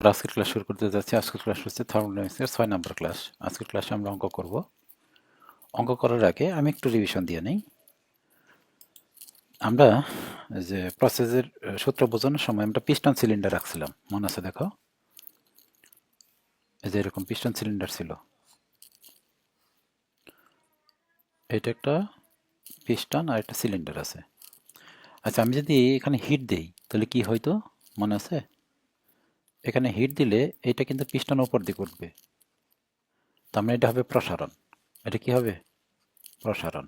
আজকের ক্লাস শুরু করতে যাচ্ছি, আজকের ক্লাস হচ্ছে থার্মোডাইনামিক্সের ছয় নম্বর ক্লাস আজকের ক্লাসে আমরা অঙ্ক করব। অঙ্ক করার আগে আমি একটু রিভিশন দিয়ে নিই। আমরা যে প্রসেসের সূত্র বোঝানোর সময় আমরা পিস্টন সিলিন্ডার রাখছিলাম। মনে আছে দেখো? এই যে এরকম পিস্টন সিলিন্ডার ছিল। এটা একটা পিস্টন আর একটা সিলিন্ডার আছে। আচ্ছা আমি যদি এখানে হিট দেই, তাহলে কি হয়তো মনে আছে? এখানে হিট দিলে এটা কিন্তু পিস্টন উপর দিকে উঠবে। তার মানে এটা হবে প্রসারণ। এটা কি হবে? প্রসারণ।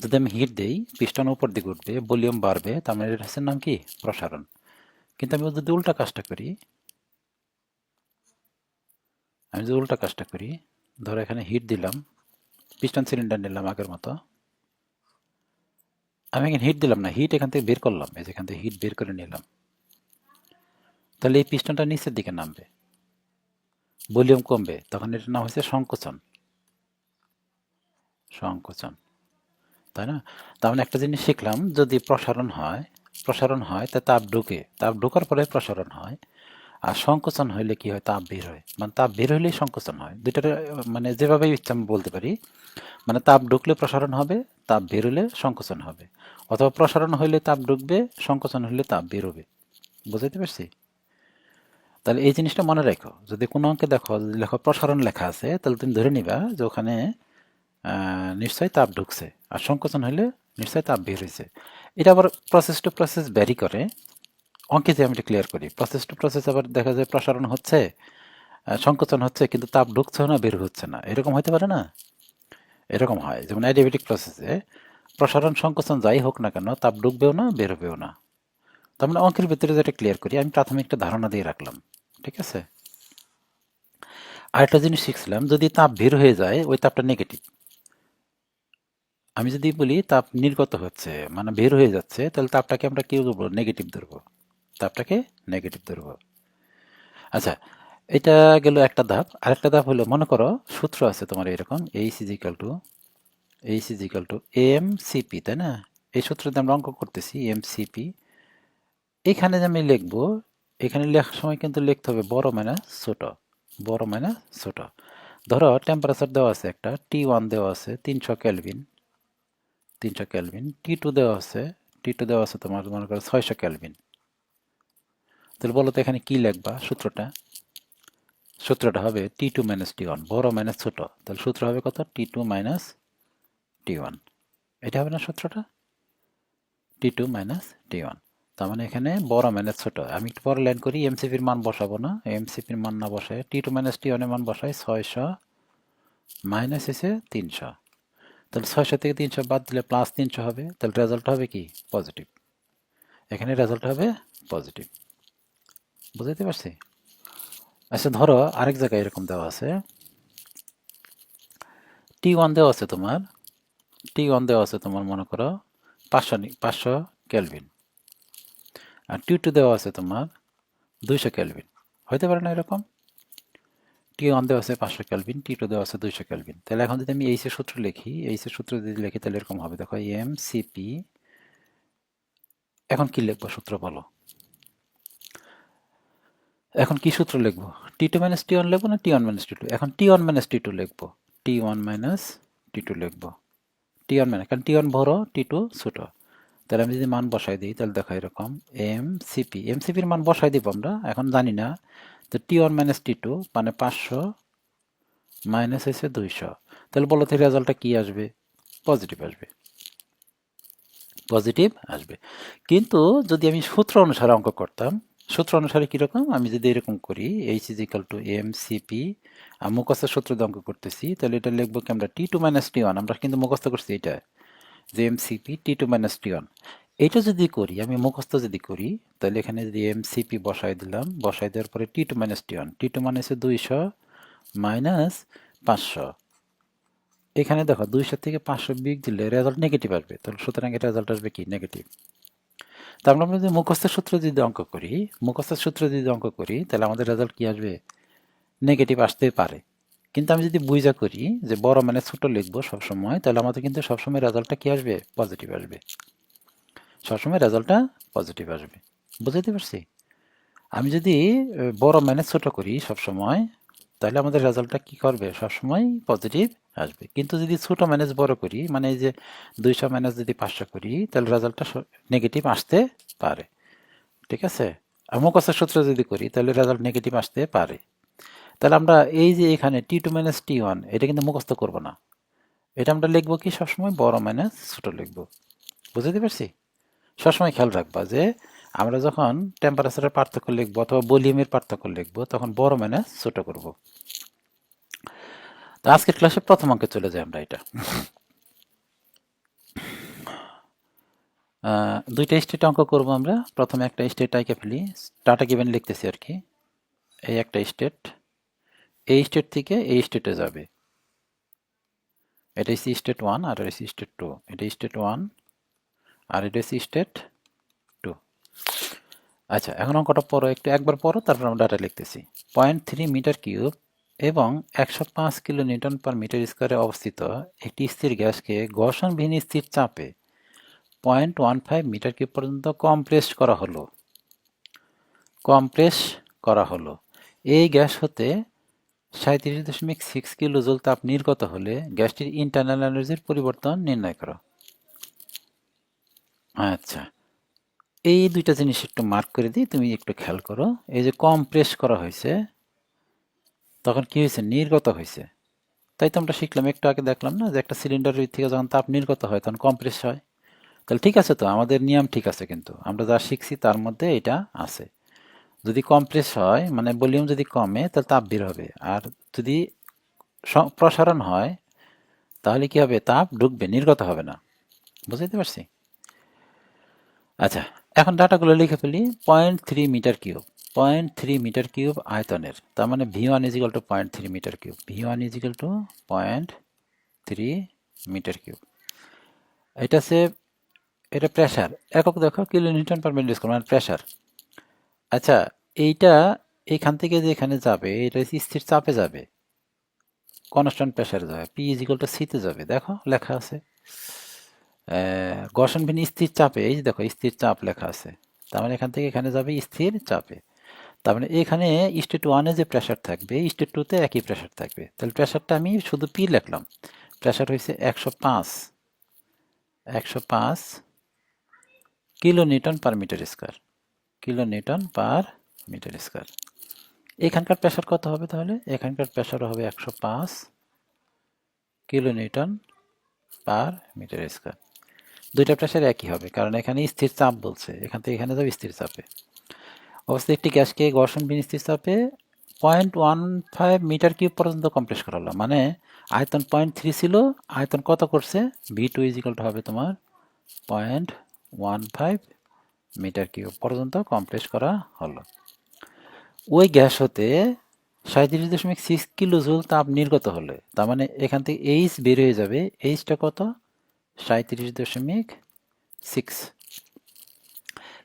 যদি আমি হিট দেই পিস্টন উপর দিকে উঠবে ভলিউম বাড়বে তার মানে এটা নাম কি? প্রসারণ। কিন্তু আমি যদি উল্টা কাজটা করি, আমি যদি উল্টা কাজটা করি, ধরো এখানে হিট দিলাম পিস্টন সিলিন্ডার নিলাম আগের মতো আমি এখানে হিট দিলাম না হিট এখান থেকে বের করলাম, এই যেখান থেকে হিট বের করে নিলাম। তাহলে এই পিস্টনটা নিচের দিকে নামবে, ভলিউম কমবে, তখন এটার নাম হচ্ছে সংকোচন। সংকোচন, তাই না? তার মানে একটা জিনিস শিখলাম, যদি প্রসারণ হয় প্রসারণ হয়, তা তাপ ঢুকে, তাপ ঢোকার পরে প্রসারণ হয় আর সংকোচন হইলে কি হয়? তাপ বের হয়। মানে তাপ বের হইলেই সংকোচন হয়। দুইটার মানে যেভাবে ইচ্ছা আমি বলতে পারি মানে তাপ ঢুকলে প্রসারণ হবে, তাপ বের হলে সংকোচন হবে। অথবা প্রসারণ হইলে তাপ ঢুকবে, সংকোচন হইলে তাপ বের হবে। বুঝাইতে পারছি? তাহলে এই জিনিসটা মনে রাখো। যদি কোনো অঙ্কে দেখো লেখো প্রসারণ লেখা আছে, তাহলে তুমি ধরে নিবা যে ওখানে নিশ্চয়ই তাপ ঢুকছে। আর সংকোচন হইলে নিশ্চয়ই তাপ বের হয়েছে এটা আবার প্রসেস টু প্রসেস ভ্যারি করে। অঙ্কে যে আমি এটা ক্লিয়ার করি। প্রসেস টু প্রসেস আবার দেখা যায় প্রসারণ হচ্ছে সংকোচন হচ্ছে, কিন্তু তাপ ঢুকছে না, বের হচ্ছে না। এরকম হতে পারে না? এরকম হয়। যেমন অ্যাডিবেটিক প্রসেসে প্রসারণ, সংকোচন যাই হোক না কেন, তাপ ঢুকবেও না, বের হবেও না। তার মানে অঙ্কের ভিতরে যেটা ক্লিয়ার করি, আমি প্রাথমিক একটা ধারণা দিয়ে রাখলাম, ঠিক আছে? আরেকটা জিনিস শিখছিলাম, যদি তাপ বের হয়ে যায়, ওই তাপটা নেগেটিভ আমি যদি বলি তাপ নির্গত হচ্ছে মানে বের হয়ে যাচ্ছে, তাহলে তাপটাকে আমরা কি ধরবো নেগেটিভ ধরবো। তাপটাকে নেগেটিভ ধরবো। আচ্ছা এটা গেল একটা ধাপ। আরেকটা ধাপ হলো, মনে করো সূত্র আছে তোমার এরকম H equal to H equal to M CP তাই না? এই সূত্রতে আমরা অঙ্ক করতেছি এম সিপি এখানে যে আমি লিখব, এখানে লেখার সময় কিন্তু লিখতে হবে বড় মাইনাস ছোট, বড় মাইনাস ছোট। ধরো টেম্পারেচার দেওয়া আছে একটা টি ওয়ান দেওয়া আছে তিনশো ক্যালভিন তিনশো ক্যালভিন টি টু দেওয়া আছে টি টু দেওয়া আছে তোমার মনে করো ছয়শো ক্যালভিন তাহলে বলো তো এখানে কি লিখবা? সূত্রটা? সূত্রটা হবে T two minus T one বড় মাইনাস ছোট। তাহলে সূত্র হবে কত? T two minus T one এটা হবে না সূত্রটা? T two minus T one তার মানে এখানে বড় মাইনাস ছোট। আমি একটু পরে লাইন করি এমসিপির মান বসাবো না। এমসিপির মান না বসায় টি টু মাইনাস টি ওয়ানের মান বসাই ছয়শো মাইনাস এসে তিনশো। তাহলে ছয়শো থেকে তিনশো বাদ দিলে প্লাস তিনশো হবে। তাহলে রেজাল্ট হবে কি? পজিটিভ এখানে রেজাল্ট হবে পজিটিভ বুঝতে পারছি? আচ্ছা ধরো আরেক জায়গায় এরকম দেওয়া আছে। টি ওয়ান দেওয়া আছে তোমার। টি ওয়ান দেওয়া আছে তোমার, মনে করো, পাঁচশো পাঁচশো ক্যালভিন আর টি টু দেওয়া আছে তোমার দুইশো ক্যালভিন হইতে পারে না এরকম? টি ওয়ান দেওয়া আছে পাঁচশো ক্যালভিন টি টু দেওয়া আছে দুইশো ক্যালভিন তাহলে এখন যদি আমি এইসের সূত্র লিখি এইসের সূত্র যদি লিখি, তাহলে এরকম হবে। দেখো এম সিপি এখন কি লিখব সূত্র বলো? এখন কি সূত্র লিখব? T two minus T one লিখব না T one minus T two এখন T one minus T two লিখব। T one minus T two লিখব। টি ওয়ান মাইনাস কারণ টি ওয়ান বড় টি টু ছোটো। তাহলে আমি যদি মান বসাই দিই, তাহলে দেখো এরকম এম সিপি এম সিপির মান বসাই দিব আমরা, এখন জানি না। তো T one minus T two মানে পাঁচশো মাইনাস হয়েছে দুইশো। তাহলে বলো তো রেজাল্টটা কী আসবে? পজিটিভ আসবে। পজিটিভ আসবে। কিন্তু যদি আমি সূত্র অনুসারে অঙ্ক করতাম সূত্র অনুসারে কীরকম? আমি যদি এরকম করি H is equal to M CP মুখস্থ সূত্র অঙ্ক করতেছি, তাহলে এটা লিখব কি আমরা T two minus T one আমরা কিন্তু মুখস্থ করছি এটা, যে M CP T two minus T one এটা যদি করি, আমি মুখস্থ যদি করি, তাহলে এখানে যদি এম সিপি বসাই দিলাম বসাই দেওয়ার পরে T two minus T one T two হচ্ছে দুইশো মাইনাস পাঁচশো। এখানে দেখো, দুইশো থেকে পাঁচশো বিগ দিলে রেজাল্ট নেগেটিভ আসবে, তাহলে সুতরাং এটা রেজাল্ট আসবে কি? নেগেটিভ তার আমরা যদি মুখস্থ সূত্র যদি অঙ্ক করি, মুখস্থ সূত্র যদি অঙ্ক করি, তাহলে আমাদের রেজাল্ট কী আসবে? নেগেটিভ আসতে পারে। কিন্তু আমি যদি বুঝা করি যে বড় মানে ছোট লিখব সবসময়, তাহলে আমাদের কিন্তু সবসময় রেজাল্টটা কী আসবে? পজিটিভ আসবে। সবসময় রেজাল্টটা পজিটিভ আসবে। বুঝতে পারছি? আমি যদি বড় ম্যানেজ ছোট করি সব সময় তাহলে আমাদের রেজাল্টটা কি করবে? সবসময় পজিটিভ আসবে। কিন্তু যদি ছোটো ম্যানেজ বড় করি মানে এই যে দুইশো ম্যানেজ যদি পাঁচশো করি, তাহলে রেজাল্টটা নেগেটিভ আসতে পারে। ঠিক আছে? মুখস্থ সূত্র যদি করি, তাহলে রেজাল্ট নেগেটিভ আসতে পারে। তাহলে আমরা এই যে এখানে T two minus T one এটা কিন্তু মুখস্থ করব না। এটা আমরা লিখব কি? সবসময় বড় মাইনাস ছোটো লিখব। বুঝতে পারছি? সবসময় খেয়াল রাখবা যে আমরা যখন টেম্পারেচারের পার্থক্য লিখব অথবা ভলিউমের পার্থক্য লিখব, তখন বড় মাইনাস ছোট করব। তো আজকের ক্লাসে প্রথম অঙ্কে চলে যাই আমরা এটা। দুইটা স্টেট অঙ্ক করব আমরা। প্রথমে একটা স্টেট আইকে ফেলি। টাটা গিভেন লিখতেছি আর কি। এই একটা স্টেট এই স্টেট থেকে এই স্টেটে যাবে। এটা হচ্ছে স্টেট ওয়ান আর হচ্ছে স্টেট টু এটা স্টেট ওয়ান আর এটা হচ্ছে স্টেট টু আচ্ছা এখন অঙ্কটা পড়ো, একটু একবার পড়ো, তারপর আমরা ডাটা লিখতেছি। পয়েন্ট থ্রি মিটার কিউব এবং একশো পাঁচ কিলো নিউটন পার মিটার স্কোয়ারে অবস্থিত একটি স্থির গ্যাসকে ঘর্ষণবিহীন স্থির চাপে point one five metre cube পর্যন্ত কম্প্রেস করা হলো। কম্প্রেস করা হলো। এই গ্যাস হতে সাঁত্রিশ দশমিক সিক্স কিলো জল তাপ নির্গত হলে গ্যাসটির ইন্টারনাল এনার্জির পরিবর্তন নির্ণয় করো। আচ্ছা। এই দুইটা জিনিস একটু মার্ক করে দিই, তুমি একটু খেয়াল করো। এই যে কম্প্রেস করা হয়েছে, তখন কি হয়েছে? নির্গত হয়েছে। তাই তো আমরা শিখলাম, একটু আগে দেখলাম না যে একটা সিলিন্ডারের থেকে যখন তাপ নির্গত হয়, তখন কম্প্রেস হয়। তাহলে ঠিক আছে তো, আমাদের নিয়ম ঠিক আছে কিন্তু। আমরা যা শিখছি তার মধ্যে এটা আছে। যদি কম্প্রেস হয় মানে ভলিউম যদি কমে, তাহলে তাপ বের হবে। আর যদি প্রসারণ হয়, তাহলে কি হবে? তাপ ঢুকবে, নির্গত হবে না। বুঝতে পারছি? আচ্ছা এখন ডাটাগুলো লিখে ফেলি। Point three metre cube point three metre cube আয়তনের। তার মানে V one equal to point three metre cube V one equal to point three metre cube এটা সে এটা প্রেশার একক দেখো kilo newton per minute square মানে প্রেশার আচ্ছা এইটা এইখান থেকে যে এখানে যাবে, এটা স্থির চাপে যাবে। কনস্ট্যান্ট প্রেশারে যাবে। পি ইজিক্যাল টু সিতে যাবে। দেখো, লেখা আছে। ঘর্ষণ ভিন্ন স্থির চাপে, এই যে দেখো, স্থির চাপ লেখা আছে, তার মানে এখান থেকে এখানে যাবে স্থির চাপে। তার মানে এখানে স্টেট ওয়ানে যে প্রেশার থাকবে স্টেট টুতে একই প্রেশার থাকবে। তাহলে প্রেশারটা আমি শুধু পি লিখলাম। প্রেশার হয়েছে একশো পাঁচ। একশো পাঁচ kilo newton per metre square. Kilo newton per metre square. এখানকার প্রেশার কত হবে তাহলে? এখানকার প্রেশার হবে একশো পাঁচ kilo newton per metre square. দুইটা প্রেশার একই হবে, কারণ এখানে স্থির চাপ বলছে। এখান থেকে এখানে যাবে স্থির চাপে। অবশ্যই একটি গ্যাসকে ঘর্ষণ বিন স্থির চাপে point one five metre cube পর্যন্ত কমপ্রেস করা হলো মানে আয়তন পয়েন্ট থ্রি ছিল, আয়তন কত করছে? ভি টু ইজিক্যাল টু হবে তোমার point one five metre cube পর্যন্ত কমপ্রেস করা হলো। ওই গ্যাস হতে সাঁত্রিশ দশমিক সিক্স কিলো জুল তাপ নির্গত হলে, তার মানে এখান থেকে এইচ বের হয়ে যাবে। এইচটা কত? সাঁত্রিশ দশমিক সিক্স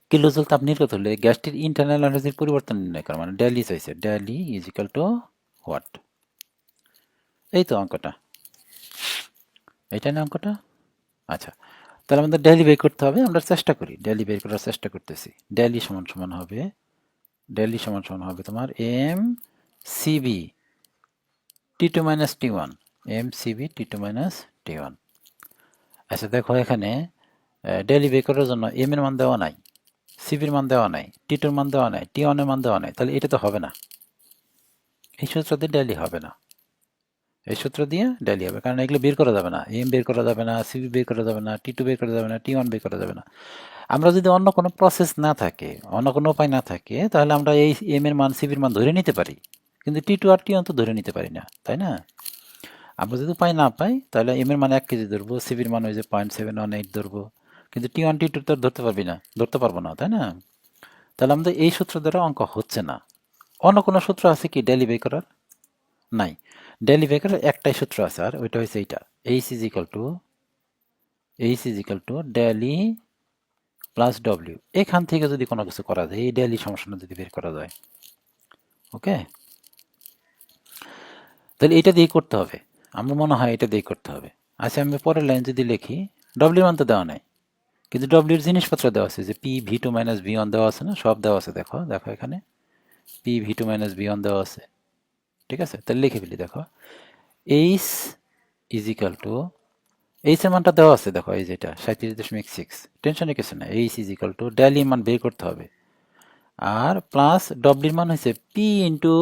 কিলো জুল তাপ নির্গত হলে গ্যাসটির ইন্টারনাল এনার্জির পরিবর্তন নির্ণয় করা মানে ডেলি চাইছে ডেলি ইজিক্যাল টু হোয়াট এই তো অঙ্কটা। এইটা না অঙ্কটা? আচ্ছা তাহলে আমাদের ডেলি বের করতে হবে, আমরা চেষ্টা করি। ডেলি বের করার চেষ্টা করতেছি। ডেলি সমান সমান হবে ডেলি সমান সমান হবে তোমার M CV T two minus T one M CV T two minus T one আচ্ছা দেখো এখানে ডেলি বের করার জন্য এম এর মান দেওয়া নাই সিবির মান দেওয়া নাই টি টুর মান দেওয়া নাই টি ওয়ানের মান দেওয়া নাই, তাহলে এটা তো হবে না। এই সূত্র দিয়ে ডেলি হবে না। এই সূত্র দিয়ে ডেলি হবে, কারণ এগুলো বের করা যাবে না। এম বের করা যাবে না সিবি বের করা যাবে না টি টু বের করা যাবে না টি ওয়ান বের করা যাবে না। আমরা যদি অন্য কোনো প্রসেস না থাকে, অন্য কোনো উপায় না থাকে, তাহলে আমরা এই এম এর মান সিবির মান ধরে নিতে পারি। কিন্তু টি টু আর টি ওয়ান তো ধরে নিতে পারি না, তাই না? আমরা যদি উপায় না পাই, তাহলে এম এর মান এক কেজি ধরবো সিবির মানে ওই যে পয়েন্ট সেভেন ওয়ান এইট ধরবো। কিন্তু টি ওয়ান টি টু তো ধরতে পারবি না, ধরতে পারব না, তাই না? তাহলে আমাদের এই সূত্র দ্বারা অঙ্ক হচ্ছে না। অন্য কোনো সূত্র আছে কি ডেলি বের করার? নাই। ডেলি করার একটাই সূত্র আছে, আর ওইটা হচ্ছে এইটা। H is equal to H is equal to del E plus W এখান থেকে যদি কোনো কিছু করা যায়, এই ডেলি সমস্যাটা যদি বের করা যায়। ওকে তাহলে এটা দিয়ে করতে হবে। আমার মনে হয় এটা দিয়ে করতে হবে। আচ্ছা আমি পরের লাইন যদি লিখি ডব্লিউর মান তো দেওয়া নাই। কিন্তু ডব্লিউর জিনিসপত্র দেওয়া আছে, যে P V two minus V one দেওয়া আছে না, সব দেওয়া আছে, দেখো দেখো এখানে। P V two minus V one দেওয়া আছে। ঠিক আছে? তাহলে লিখে ফেলি, দেখো। H is equal to H এর মানটা দেওয়া আছে, দেখো, এই যেটা সাঁত্রিশ দশমিক সিক্স টেনশনে কিছু না H is equal to del E মান বের করতে হবে। আর প্লাস ডব্লির মান হয়েছে P into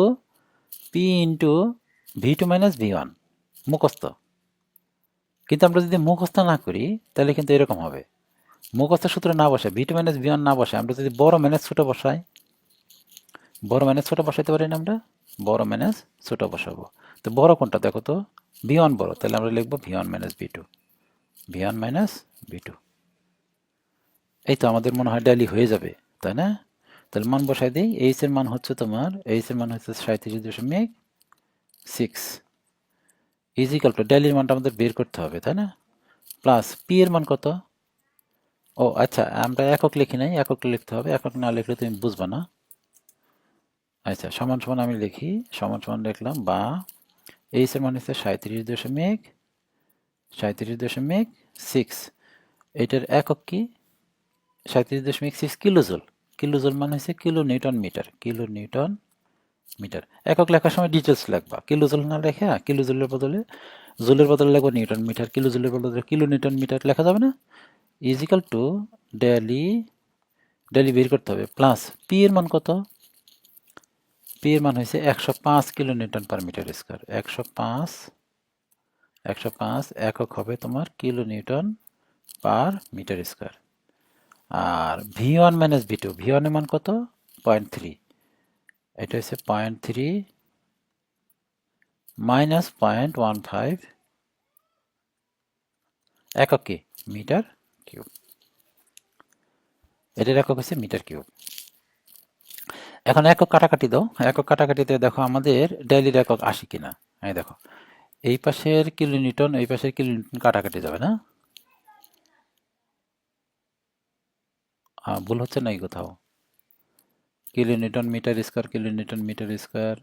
P into V two minus V one মুখস্থ। কিন্তু আমরা যদি মুখস্থ না করি, তাহলে কিন্তু এরকম হবে। মুখস্থ সূত্র না বসে ভি টু মাইনাস না বসে, আমরা যদি বড় মাইনাস ছোট বসাই, বড় মাইনাস ছোট বসাইতে পারি না আমরা? বড় মাইনাস ছোট বসাবো। তো বড় কোনটা দেখো তো? ভি ওয়ান বড়, তাহলে আমরা লিখব V one minus V two. V one minus V two. এই তো আমাদের মনে হয় ডেলি হয়ে যাবে, তাই না? তাহলে মান বসাই দিই, এইচ এর মান হচ্ছে তোমার, এইচ এর মান হচ্ছে সাঁত্রিশ দশমিক সিক্স ইজিক্যাল টু ডেলির মানটা আমাদের বের করতে হবে, তাই না? প্লাস পি এর মান কত? ও আচ্ছা আমরা একক লিখি নাই, একক লিখতে হবে, একক না লিখলে তুমি বুঝবা না। আচ্ছা সমান সমান আমি লিখি, সমান সমান লিখলাম, বা এইচ এর মান হচ্ছে সাঁত্রিশ দশমিক সাঁত্রিশ দশমিক সিক্স এটার একক কি? সাঁত্রিশ দশমিক সিক্স কিলোজুল। কিলোজুল মানে হচ্ছে kilo newton metre kilo newton metre. একক লেখার সময় ডিটেলস লিখবা কিলোজুল না লেখা কিলোজুলের বদলে জুলের বদলে লিখব নিউটন মিটার। কিলোজুলের বদলে কিলো নিউটন মিটার লেখা যাবে না? ইজিক্যাল টু ডেলি ডেলি বের করতে হবে। প্লাস পি এর মান কত? পি এর মান হয়েছে একশো পাঁচ kilo newton per metre square একশো পাঁচ একশো পাঁচ একক হবে তোমার kilo newton per metre square আর V one minus V two V ওয়ানের মান কত? পয়েন্ট থ্রি এটা হচ্ছে point three minus point one five একক কি? Metre cube. এটার একক হচ্ছে মিটার কিউব। এখন একক কাটাকাটি দাও। একক কাটাকাটিতে দেখো আমাদের ডেলির একক আসে কিনা। এই দেখো, এই পাশের কিলো নিউটন এই পাশের কিলো নিউটন কাটাকাটি যাবে না? ভুল হচ্ছে না এই কোথাও? Kilo newton metre square kilo newton metre square.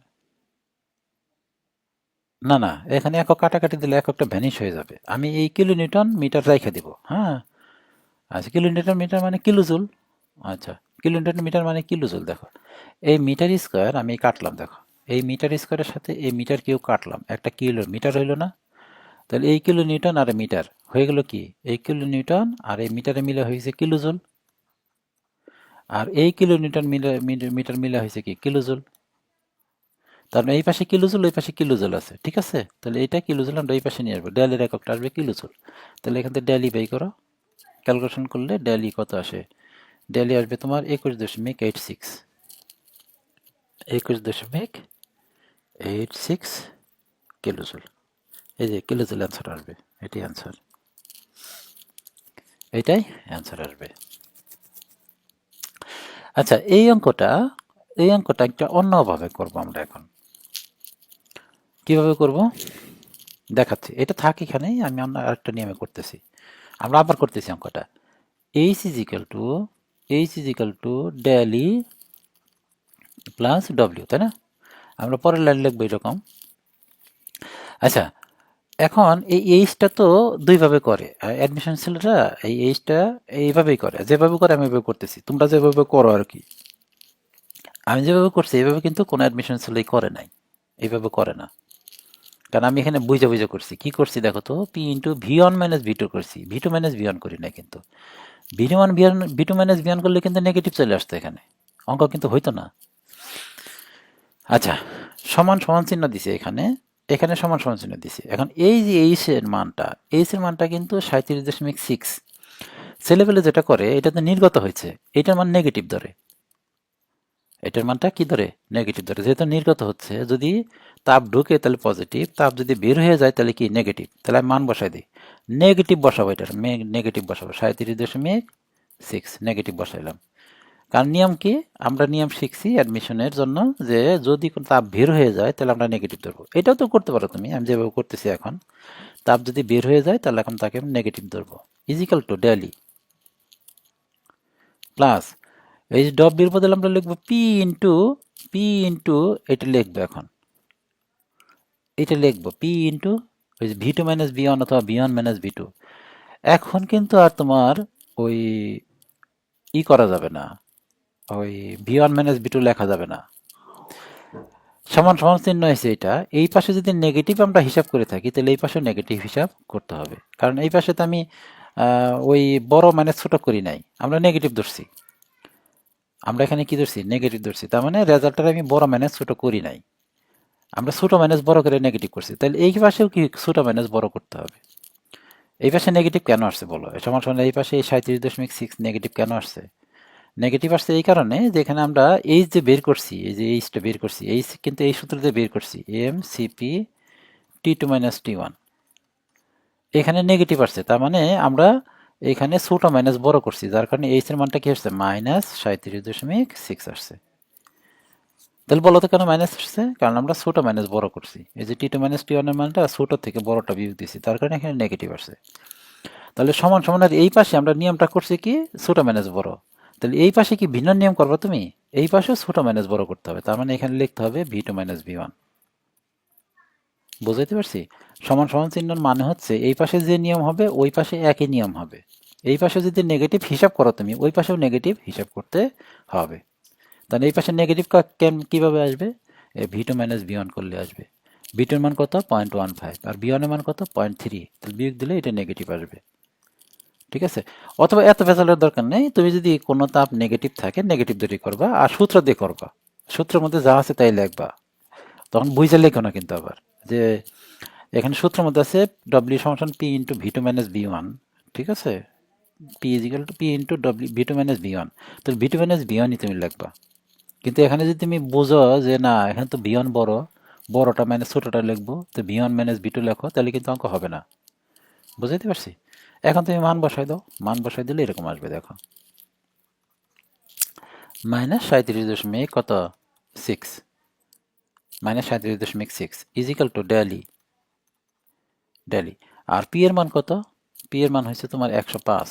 না না, এখানে একক কাটাকাটি দিলে এককটা ভ্যানিশ হয়ে যাবে। আমি এই কিলো নিউটন মিটার রেখে দিব হ্যাঁ? আচ্ছা কিলো নিউটন মিটার মানে কিলোজুল। আচ্ছা কিলো নিউটন মিটার মানে কিলোজুল, দেখো। এই মিটার স্কোয়ার আমি কাটলাম, দেখো। এই মিটার স্কোয়ারের সাথে এই মিটার কিউ কাটলাম, একটা কিলো মিটার হইল না। তাহলে এই কিলো নিউটন আর মিটার হয়ে গেল কি? এই কিলো নিউটন আর এই মিটারে মিলে হয়েছে কিলোজুল। আর এই কিলো নিউটন মিলে মিটার- মিলে হয়েছে কি? কিলোজুল। তার মানে এই পাশে কিলোজুল, ওই পাশে কিলোজুল আছে, ঠিক আছে? তাহলে এইটা কিলোজুল আমরা এই পাশে নিয়ে আসব। ডেলির এককটা আসবে কিলোজুল। তাহলে এখান থেকে ডেলি বাই করো। ক্যালকুলেশন করলে ডেলি কত আসে? ডেলি আসবে তোমার একুশ দশমিক এইট সিক্স। একুশ দশমিক এইট সিক্স কিলোজুল। এই যে কিলোজুল অ্যান্সার আসবে এটি অ্যান্সার এটাই অ্যান্সার আসবে। আচ্ছা এই অঙ্কটা এই অঙ্কটা একটা অন্যভাবে করব আমরা এখন। কীভাবে করব? দেখাচ্ছি। এটা থাক এখানেই আমি অন্য আরেকটা নিয়মে করতেছি। আমরা আবার করতেছি অঙ্কটা। H is equal to H is equal to del E plus W তাই না? আমরা পরের লাইন লিখব এরকম। আচ্ছা এখন এই এইচটা তো দুইভাবে করে। অ্যাডমিশন ছেলেরা এই এইচটা এইভাবেই করে। যেভাবে করে আমি এভাবে করতেছি। তোমরা যেভাবে করো আর কি। আমি যেভাবে করছি এইভাবে কিন্তু কোনো অ্যাডমিশন ছেলেই করে নাই। এইভাবে করে না। কারণ আমি এখানে বুঝে বুঝে করছি। কি করছি দেখো তো? P into V one minus V two করছি। V two minus V one করি না কিন্তু। V one V one V two minus V one করলে কিন্তু নেগেটিভ চলে আসতো এখানে। অঙ্ক কিন্তু হইতো না। আচ্ছা সমান সমান চিহ্ন দিছে এখানে। এখানে সমান সমান চিহ্ন দিছে। এখন এই যে এইচ এর মানটা এইচ এর মানটা কিন্তু সাঁত্রিশ দশমিক সিক্স ছেলেবেলে যেটা করে এটা তো নির্গত হয়েছে। এটার মান নেগেটিভ ধরে। এটার মানটা কি ধরে? নেগেটিভ ধরে। যেহেতু নির্গত হচ্ছে, যদি তাপ ঢুকে তাহলে পজিটিভ তাপ যদি বের হয়ে যায় তাহলে কি? নেগেটিভ তাহলে আমি মান বসাই দিই। নেগেটিভ বসাবো এটার নেগেটিভ বসাবো। সাঁত্রিশ দশমিক সিক্স নেগেটিভ বসাইলাম। কারণ নিয়ম কি? আমরা নিয়ম শিখছি অ্যাডমিশনের জন্য যে যদি কোনো তাপ বের হয়ে যায়, তাহলে আমরা নেগেটিভ ধরবো। এটাও তো করতে পারো তুমি, আমি যেভাবে করতেছি এখন। তাপ যদি বের হয়ে যায়, তাহলে এখন তাকে নেগেটিভ ধরবো। ইজিক্যাল টু ডেলি প্লাস এই ডব বির বদলে আমরা লিখব পি ইন্টু পি ইন্টু এটা লিখব এখন। এটা লিখব পি ইন্টু ওই যে V two minus V one অথবা V one minus V two এখন কিন্তু আর তোমার ওই ই করা যাবে না। ওই V one minus V two লেখা যাবে না। সমান সমান চিহ্ন হয়েছে এটা। এই পাশে যদি নেগেটিভ আমরা হিসাব করে থাকি, তাহলে এই পাশে নেগেটিভ হিসাব করতে হবে। কারণ এই পাশে তো আমি ওই বড় মানে ছোট করি নাই। আমরা নেগেটিভ ধরছি। আমরা এখানে কি ধরছি? নেগেটিভ ধরছি। তার মানে রেজাল্টটা আমি বড় মাইনাস ছোট করি নাই। আমরা ছোট মাইনাস বড় করে নেগেটিভ করছি। তাহলে এই পাশেও কি ছোট মাইনাস বড় করতে হবে? এই পাশে নেগেটিভ কেন আসছে বলো? সমান সমান এই পাশে সাঁত্রিশ দশমিক সিক্স নেগেটিভ কেন আসছে? নেগেটিভ আসছে এই কারণে যে এখানে আমরা এইচ যে বের করছি, এই যে এইচটা বের করছি এইচ কিন্তু এই সূত্র দিয়ে বের করছি M CP T two minus T one এখানে নেগেটিভ আসছে, তার মানে আমরা এখানে ছোট মাইনাস বড় করছি, যার কারণে এইচ এর মানটা কি আসছে? মাইনাস সাঁত্রিশ দশমিক সিক্স আসছে। তাহলে বলো তো কেন মাইনাস আসছে? কারণ আমরা ছোট মাইনাস বড় করছি। এই যে টি টু মাইনাস টি ওয়ানের মানটা ছোট থেকে বড়টা বিয়োগ দিছি, তার কারণে এখানে নেগেটিভ আসছে। তাহলে সমান সমান আর এই পাশে আমরা নিয়মটা করছি কি? ছোট মাইনাস বড়। তাহলে এই পাশে কি ভিন্ন নিয়ম করবে তুমি? এই পাশেও ছোট মাইনাস বড় করতে হবে। তার মানে এখানে লিখতে হবে V two minus V one বুঝাইতে পারছি? সমান সমান চিহ্নর মানে হচ্ছে এই পাশে যে নিয়ম হবে, ওই পাশে একই নিয়ম হবে। এই পাশে যদি নেগেটিভ হিসাব করো তুমি, ওই পাশেও নেগেটিভ হিসাব করতে হবে। তাহলে এই পাশে নেগেটিভ কীভাবে আসবে? V two minus V one করলে আসবে। ভি টুর মান কত? পয়েন্ট ওয়ান ফাইভ আর ভি ওয়ানের মান কত? পয়েন্ট থ্রি তাহলে বিয়োগ দিলে এটা নেগেটিভ আসবে। ঠিক আছে? অথবা এত ভেজালের দরকার নেই, তুমি যদি কোনো তাপ নেগেটিভ থাকে নেগেটিভ দিয়ে করবা আর সূত্র দিয়ে করবা। সূত্রের মধ্যে যা আছে তাই লিখবা। তখন বুঝে লেখো না কিন্তু আবার যে এখানে সূত্রের মধ্যে আছে ডব্লিউ সমান P into V two minus V one ঠিক আছে? P equal to P into W V two minus V one তো ভি টু মাইনাস বি ওয়ানই তুমি লিখবা। কিন্তু এখানে যদি তুমি বুঝো যে না, এখানে তো বি ওয়ান বড়, বড়টা মাইনাস ছোটোটা লিখব, তো V one minus V two লেখো, তাহলে কিন্তু অঙ্ক হবে না। বুঝাইতে পারছি? এখন তুমি মান বসাই দাও। মান বসাই দিলে এরকম আসবে, দেখো। মাইনাস সাঁত্রিশ দশমিক কত? সিক্স মাইনাস সাঁত্রিশ দশমিক six equal to del E del E R P এর মান কত? পি এর মান হয়েছে তোমার একশো পাঁচ।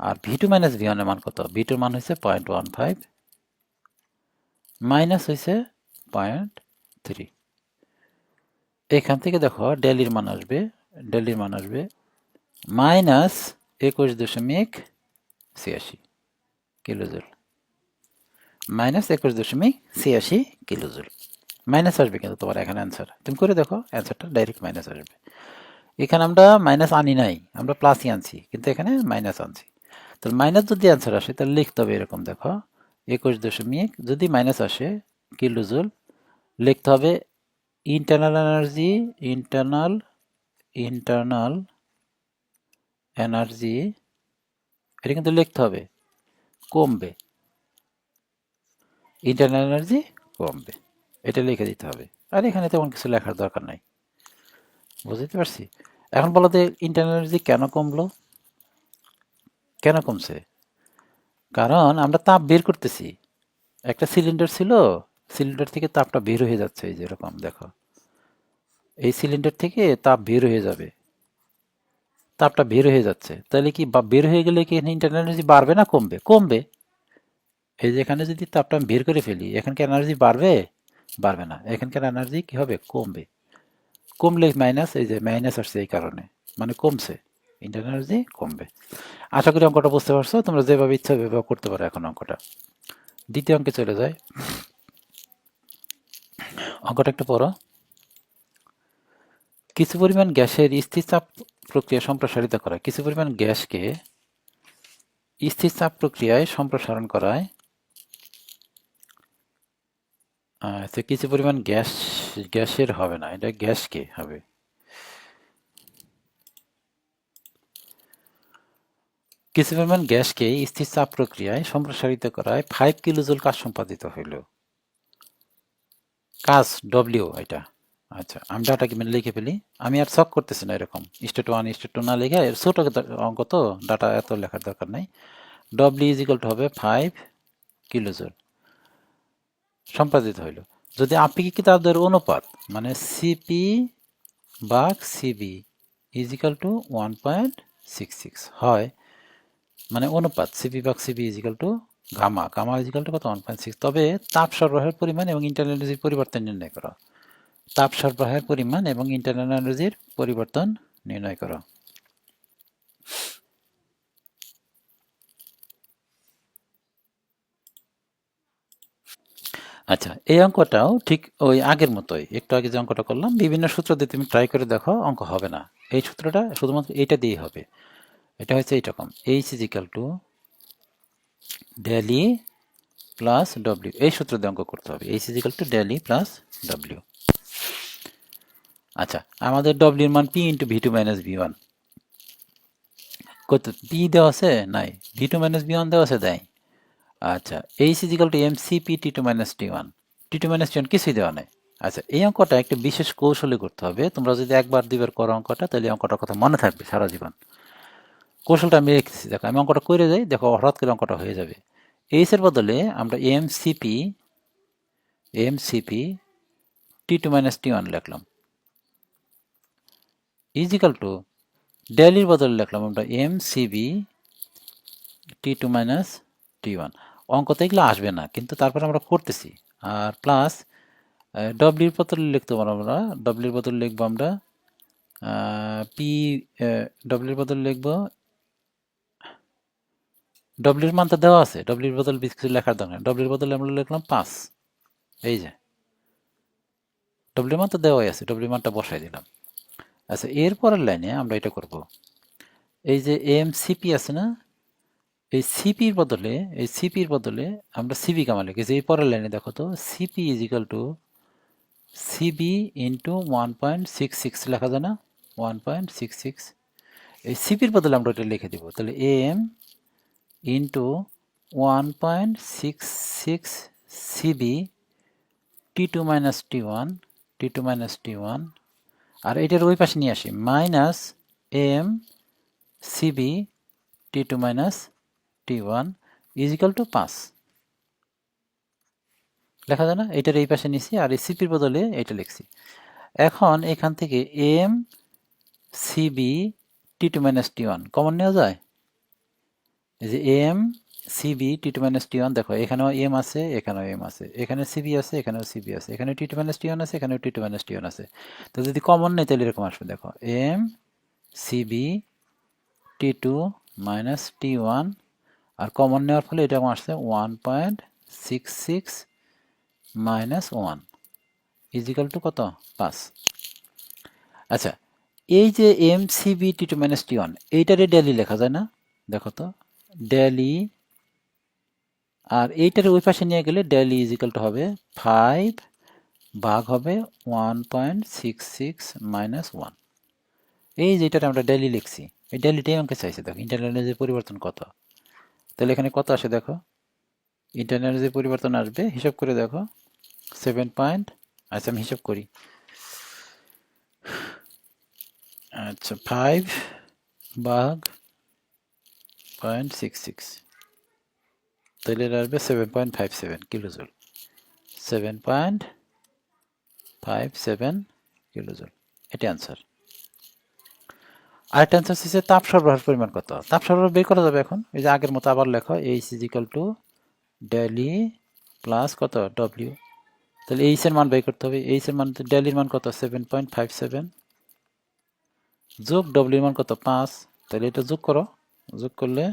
আর ভি টু মাইনাস ভি ওয়ানের মান কত? ভি টুর মান হয়েছে পয়েন্ট ওয়ান ফাইভ মাইনাস হয়েছে পয়েন্ট থ্রি এখান থেকে দেখো ডেলির মান আসবে ডেলির মান আসবে মাইনাস একুশ দশমিক ছিয়াশি কিলোজুল। মাইনাস একুশ দশমিক ছিয়াশি কিলোজুল। মাইনাস আসবে কিন্তু তোমার এখানে অ্যান্সার তুমি করে দেখো অ্যান্সারটা ডাইরেক্ট মাইনাস আসবে। এখানে আমরা মাইনাস আনি নাই, আমরা প্লাসই আনছি, কিন্তু এখানে মাইনাস আনছি। তাহলে মাইনাস যদি অ্যান্সার আসে, তাহলে লিখতে হবে এরকম, দেখো, একুশ দশমিক যদি মাইনাস আসে, কিলোজুল, লিখতে হবে internal energy internal internal energy, এটা কিন্তু লিখতে হবে, কমবে। ইন্টারনাল এনার্জি কমবে, এটা লিখে দিতে হবে। আর এখানে তেমন কিছু লেখার দরকার নাই। বুঝতে পারছি? এখন বলো তো ইন্টারনাল এনার্জি কেন কমলো? কেন কমছে? কারণ আমরা তাপ বের করতেছি। একটা সিলিন্ডার ছিল সিলিন্ডার থেকে তাপটা বের হয়ে যাচ্ছে, এই যেরকম দেখো। এই সিলিন্ডার থেকে তাপ বের হয়ে যাবে। তাপটা বের হয়ে যাচ্ছে। তাহলে কি বা বের হয়ে গেলে কি ইন্টারনাল এনার্জি বাড়বে না কমবে? কমবে। এই যে এখানে যদি তাপটা আমি বের করে ফেলি এখানকার এনার্জি বাড়বে? বাড়বে না। এখানকার এনার্জি কি হবে? কমবে। কমলে মাইনাস এই যে মাইনাস আসছে এই কারণে। মানে কমছে। ইন্টারনাল এনার্জি কমবে। আশা করি অঙ্কটা বুঝতে পারছ। তোমরা যেভাবে ইচ্ছা ব্যবহার করতে পারো এখন অঙ্কটা। দ্বিতীয় অঙ্কে চলে যায় অঙ্কটা একটু পড়ো। কিছু পরিমাণ গ্যাসের স্থির চাপ প্রক্রিয়া সম্প্রসারিত করা কিছু পরিমাণ গ্যাসকে স্থির চাপ প্রক্রিয়ায় সম্প্রসারণ করায়। আচ্ছা কিছু পরিমাণ গ্যাস, গ্যাসের হবে না, এটা গ্যাসকে হবে। কিছু পরিমাণ গ্যাসকে স্থির চাপ প্রক্রিয়ায় সম্প্রসারিত করায় ফাইভ কিলোজুল কাজ সম্পাদিত হইল। কাজ ডব্লিউ এটা। আচ্ছা আমি ডাটা কি লিখে ফেলি? আমি আর চক করতেছি না এরকম। স্টেট ওয়ান, স্টেট টু না লিখে এর ছোট অঙ্ক তো ডাটা এত লেখার দরকার নাই। ডব্লিউ ইজিক্যাল টু হবে ফাইভ কিলোজুল সম্পাদিত হইল। যদি আপেক্ষিক তাপদের অনুপাত মানে CP by CV equal to one point six six হয় মানে অনুপাত CP by CV equal to gamma gamma equal to কত? ওয়ান পয়েন্ট সিক্স তবে তাপ সরবরাহের পরিমাণ এবং এনার্জির পরিবর্তন নির্ণয় করো। তাপ সরবরাহের পরিমাণ এবং ইন্টারনাল এনার্জির পরিবর্তন নির্ণয় করো। আচ্ছা এই অঙ্কটাও ঠিক ওই আগের মতোই। একটু আগে যে অঙ্কটা করলাম, বিভিন্ন সূত্র দিয়ে তুমি ট্রাই করে দেখো, অঙ্ক হবে না। এই সূত্রটা শুধুমাত্র এইটা দিয়েই হবে। এটা হচ্ছে এইরকম H is equal to del E plus W এই সূত্র দিয়ে অঙ্ক করতে হবে। H is equal to del E plus W আচ্ছা আমাদের ডব্লিউর মান P into V two minus V one কত পি দেওয়া আছে? নাই। V two minus V one দেওয়া আছে? দেয়। আচ্ছা H equal to M C P T two minus T one T two minus T one কিছুই দেওয়া নেই। আচ্ছা এই অঙ্কটা একটা বিশেষ কৌশলে করতে হবে। তোমরা যদি একবার, দুইবার করো অঙ্কটা, তাহলে অঙ্কটার কথা মনে থাকবে সারা জীবন। কৌশলটা আমি রেখেছি। দেখো, আমি অঙ্কটা করে যাই দেখো, হঠাৎ করে অঙ্কটা হয়ে যাবে। এইচ এর বদলে আমরা M CP M CP T two minus T one লিখলাম। ইজিক্যাল টু ডেলির বদলে লিখলাম আমরা M CV T two minus T one অঙ্কতে এগুলো আসবে না, কিন্তু তারপরে আমরা করতেছি। আর প্লাস ডব্লিউর বদলে লিখতে পারব আমরা। ডব্লিউর বদলে লিখব আমরা পি ডব্লিউর বদলে লিখব। ডব্লিউর মান তো দেওয়া আছে ডব্লিউর বদলে কিছু লেখার দরকার ডব্লিউর বদলে আমরা লিখলাম পাঁচ। এই যে। ডব্লিউর মান তো দেওয়াই আছে ডব্লিউর মানটা বসাই দিলাম। আচ্ছা এরপরের লাইনে আমরা এটা করব। এই যে এম সিপি আছে না, এই সিপির বদলে, এই সিপির বদলে আমরা সিবি কামা লিখেছি এই পরের লাইনে দেখো তো, CP is equal to CV into one point six six লেখা যায় না? ওয়ান পয়েন্ট সিক্স সিক্স এই সিপির বদলে আমরা এটা লিখে দেবো। তাহলে M into one point six six CV T two minus T one T two minus T one আর এটার ওই পাশে নিয়ে আসি minus M CV T two minus T one equal to পাঁচ। লেখা যায় না? এটার এই পাশে নিছি আর এই সিপির বদলে এটা লিখছি। এখন এখান থেকে M CV T two minus T one common নেওয়া যায়? এই যে M CV T two minus T one দেখো, এখানেও এম আছে, এখানেও এম আছে। এখানে সিবি আছে, এখানেও সিবি আছে। এখানে T two minus T one আছে, এখানেও T two minus T one আছে। তো যদি কমন নেই, তাহলে এরকম আসবে, দেখো। M CB T two minus T one আর কমন নেওয়ার ফলে এটা আসছে one point six six minus one equal two কত? পাঁচ। আচ্ছা এই যে M CB T two minus T one এইটারে ডেলি লেখা যায় না? দেখো তো ডেলি আর এইটার ওই পাশে নিয়ে গেলে ডেলি ইজিক্যাল টু হবে ফাইভ ভাগ হবে one point six six minus one এই যেটার আমরা ডেলি লিখছি, এই ডেলিটাই আমাকে চাইছে, দেখো ইন্টারনালের পরিবর্তন কত। তাহলে এখানে কত আসে দেখো? ইন্টারনাল যে পরিবর্তন আসবে, হিসাব করে দেখো সেভেন পয়েন্ট আচ্ছা আমি হিসাব করি। আচ্ছা ফাইভ ভাগ পয়েন্ট সিক্স সিক্স তাহলে এটা আসবে seven point five seven kilojoule seven point five seven kilojoule এটি আনসার আরেকটা আনসার হচ্ছে তাপ সরবরাহের পরিমাণ কত? তাপ সরবরাহ বের করা যাবে এখন? এই যে আগের মতো আবার লেখো H is equal to daily plus কত? ডব্লিউ তাহলে এইচ এর মান বের করতে হবে। এইচ এর মান ডেলির মান কত? সেভেন পয়েন্ট ফাইভ সেভেন যোগ ডব্লিউর মান কত? পাঁচ। তাহলে এটা যোগ করো। যোগ করলে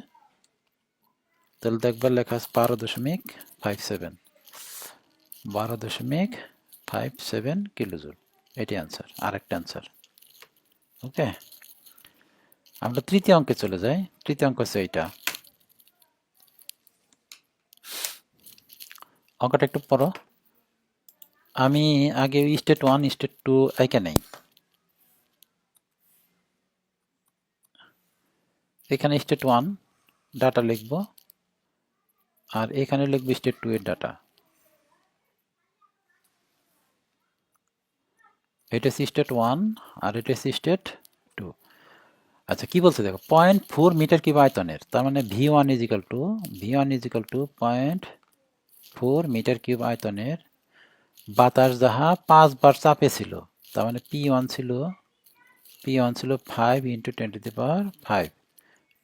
তাহলে দেখবার লেখা আছে বারো দশমিক ফাইভ সেভেন বারো দশমিক ফাইভ সেভেন কিলোজুল এটি আনসার আরেকটা আনসার ওকে আমরা তৃতীয় অঙ্কে চলে যাই। তৃতীয় অঙ্ক হচ্ছে এইটা। অঙ্কটা একটু পড়ো। আমি আগে স্টেট ওয়ান স্টেট টু একে নেই। এখানে স্টেট ওয়ান ডাটা লিখব। আর এখানে লিখব স্টেট টু এর ডাটা এটা হচ্ছে স্টেট ওয়ান আর এটা হচ্ছে স্টেট টু আচ্ছা কি বলছে দেখো পয়েন্ট ফোর মিটার কিউব আয়তনের, তার মানে V one equal to V one equal to point four metre cube আয়তনের বাতাস যাহা পাঁচবার চাপে ছিল, তার মানে পি ওয়ান ছিল পি ওয়ান ছিল five into twenty power five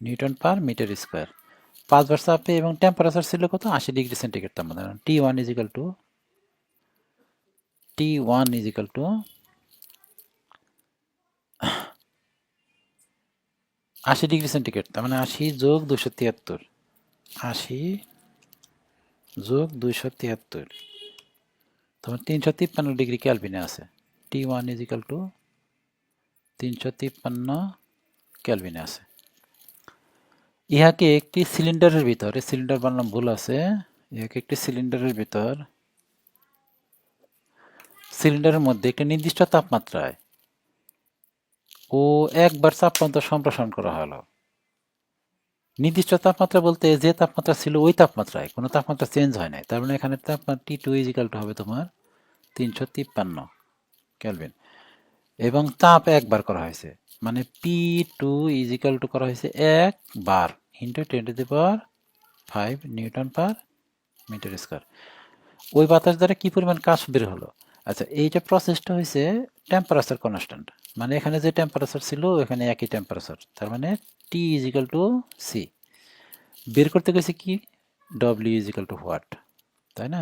newton per metre square. পাঁচবার চাপে এবং টেম্পারেচার ছিল কত? আশি ডিগ্রি সেন্টিগ্রেড তার মধ্যে T one equal to T one equal to আশি ডিগ্রি সেন্টিগ্রেড তার মানে আশি যোগ দুশো তিয়াত্তর। আশি যোগ দুইশো তিয়াত্তর। তোমার তিনশো তিপ্পান্ন ডিগ্রি ক্যালভিনে আছে। টি ওয়ান ইজিক্যাল টু তিনশো তিপ্পান্ন ক্যালভিনে আছে। ইহাকে একটি সিলিন্ডারের ভিতরে সিলিন্ডার বানানো ভুল আছে, ইহাকে একটি সিলিন্ডারের ভিতর, সিলিন্ডারের মধ্যে একটি নির্দিষ্ট তাপমাত্রায় ও একবার পর্যন্ত সম্প্রসারণ করা হলো। নির্দিষ্ট তাপমাত্রা বলতে যে তাপমাত্রা ছিল ওই তাপমাত্রায়, কোনো তাপমাত্রা চেঞ্জ হয় নাই। তার মানে এখানে তাপমাত্রা টি টু ইজিক্যাল টু হবে তোমার তিনশো তিপ্পান্ন ক্যালভিন এবং তাপ একবার করা হয়েছে। মানে পি টু ইজিক্যাল টু করা হয়েছে এক বার। Into ten to the power five newton per metre square ওই বাতাস দ্বারা কি পরিমাণ কাজ বের হলো? আচ্ছা এইটা প্রসেসটা হয়েছে টেম্পারেচার কনস্ট্যান্ট মানে এখানে যে টেম্পারেচার ছিল এখানে একই টেম্পারেচার তার মানে টি ইজিক্যাল টু সি বের করতে গেছে কি? ডব্লিউ ইজিক্যাল টু হোয়াট তাই না?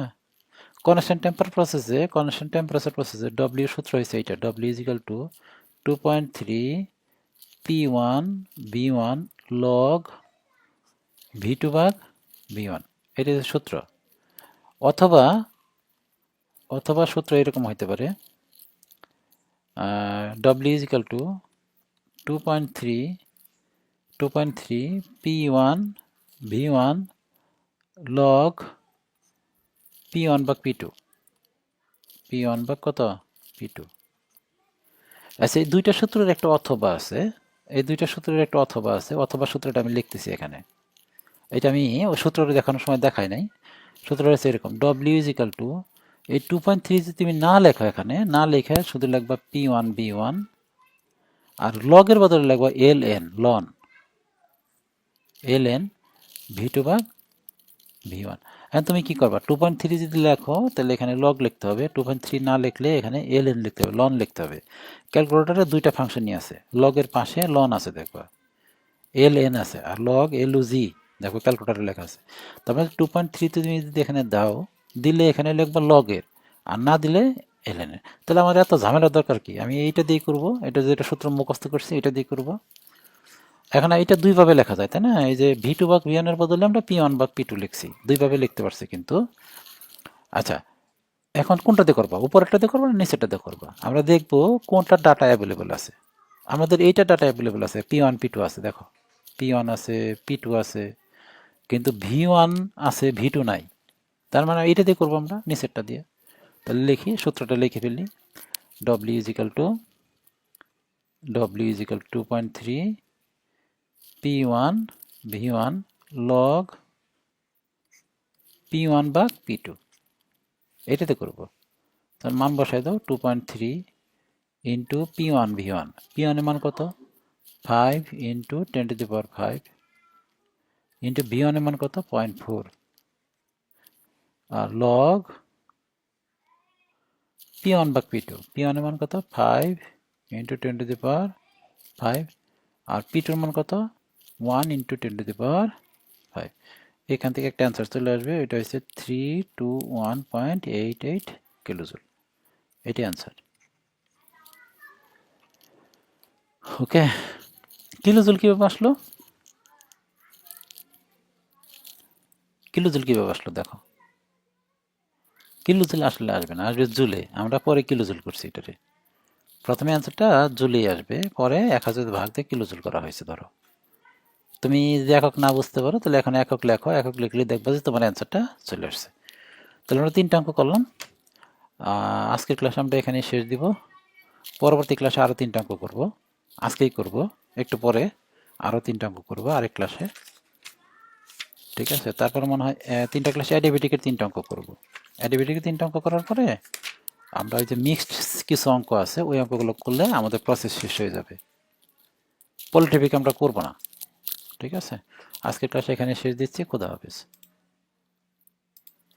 কনস্ট্যান্ট টেম্পার প্রসেসে কনস্ট্যান্ট টেম্পারেচার প্রসেসে ডব্লিউ সূত্র হয়েছে এইটা। W equal to two point three P one B one log V two ভাগ ভি ওয়ান এটা সূত্র। অথবা অথবা সূত্র এরকম হইতে পারে। W equal to two point three two point three P one V one log P one P two P one কত? পি টু আচ্ছা এই দুইটা সূত্রের একটা অথবা আছে। এই দুইটা সূত্রের একটা অথবা আছে। অথবা সূত্রটা আমি লিখতেছি এখানে। এটা আমি ওই সূত্রটা দেখানোর সময় দেখাই নাই। সূত্রটা হচ্ছে এরকম ডব্লিউ ইজিক্যাল টু এই টু পয়েন্ট থ্রি যদি তুমি না লেখো এখানে, না লেখে শুধু লিখবা পি ওয়ান বি ওয়ান আর লগের বদলে লিখবা এল এন লন এল এন ভি টু বা ভি ওয়ান এখন তুমি কি করবা? টু পয়েন্ট থ্রি যদি লেখো, তাহলে এখানে লগ লিখতে হবে। টু পয়েন্ট থ্রি না লিখলে এখানে এল এন লিখতে হবে লন লিখতে হবে। ক্যালকুলেটারে দুইটা ফাংশনই আছে। লগের পাশে লন আছে, দেখবা। এল এন আছে, আর লগ এল জি দেখো ক্যালকুলেটারে লেখা আছে। তারপরে টু পয়েন্ট থ্রিতে তুমি যদি এখানে দাও, দিলে এখানে লিখবা লগের আর না দিলে এল এন তাহলে আমার এত ঝামেলার দরকার কি? আমি এইটা দিয়ে করব, এটা যেটা সূত্র মুখস্থ করছি, এটা দিয়ে করব। এখন এটা দুইভাবে লেখা যায়, তাই না? এই যে ভি টু বাগ ভি ওয়ানের বদলে আমরা পি ওয়ান বাগ পি টু লিখছি। দুইভাবে লিখতে পারছি কিন্তু। আচ্ছা এখন কোনটাতে করবা? উপরেরটাতে করবা না নিচেরটাতে করবা? আমরা দেখব কোনটা ডাটা অ্যাভেলেবল আছে। আমাদের এইটা ডাটা অ্যাভেলেবল আছে পি ওয়ান পি টু আছে, দেখো। পি ওয়ান আছে পি টু আছে, কিন্তু ভি ওয়ান আছে ভি টু নাই। তার মানে এইটা দিয়ে করব আমরা নিচেরটা দিয়ে। তাহলে লিখি, সূত্রটা লিখে ফেলি। W equal two W equal two point three P one V one log P one বা পি টু এটাতে করব। তার মান বসাই দাও two point three into P one V মান কত? Five into ten to the power five into V ওয়ানের মান কত? পয়েন্ট ফোর আর লগ পি ওয়ান বা পি টু মান কত? Five into ten to the power five R P টুর মান কত? One into ten to the power five এখান থেকে একটা অ্যান্সার চলে আসবে, এটা হচ্ছে three two one point eight eight kilojoule এটি অ্যান্সার ওকে কিলোজুল কীভাবে আসলো? কিলোজুল কীভাবে আসলো দেখো। কিলোজুল আসলে আসবে না, আসবে জুলে। আমরা পরে কিলোজুল করছি এটারে প্রথমে অ্যান্সারটা জুলেই আসবে, পরে এক হাজার ভাগ দিয়ে কিলোজুল করা হয়েছে, ধরো। তুমি যদি একক না বুঝতে পারো, তাহলে এখন একক লেখো, একক লিখলে দেখবে যে তোমার অ্যান্সারটা চলে আসছে। তাহলে আমরা তিনটা অঙ্ক করলাম। আজকের ক্লাস আমরা এখানে শেষ দিব। পরবর্তী ক্লাসে আরও তিনটা অঙ্ক করব। আজকেই করব। একটু পরে আরও তিনটা অঙ্ক করব আরেক ক্লাসে ঠিক আছে? তারপর মনে হয় তিনটা ক্লাসে অ্যাডিবেটিকের তিনটা অঙ্ক করব। অ্যাডিবেটিকের তিনটা অঙ্ক করার পরে আমরা ওই যে মিক্সড কিছু অঙ্ক আছে, ওই অঙ্কগুলো করলে আমাদের প্রসেস শেষ হয়ে যাবে। পলিটিভিক আমরা করব না। ঠিক আছে? আজকের ক্লাস এখানে শেষ দিচ্ছি। খোদা হাফিজ।